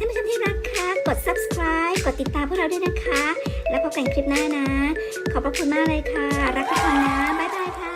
ท่านผู้ชมที่รักคะกด subscribe กดติดตามพวกเราด้วยนะคะ แล้วพบกันคลิปหน้านะ ขอบพระคุณมากเลยค่ะ รักทุกคนนะ บ๊ายบายค่ะ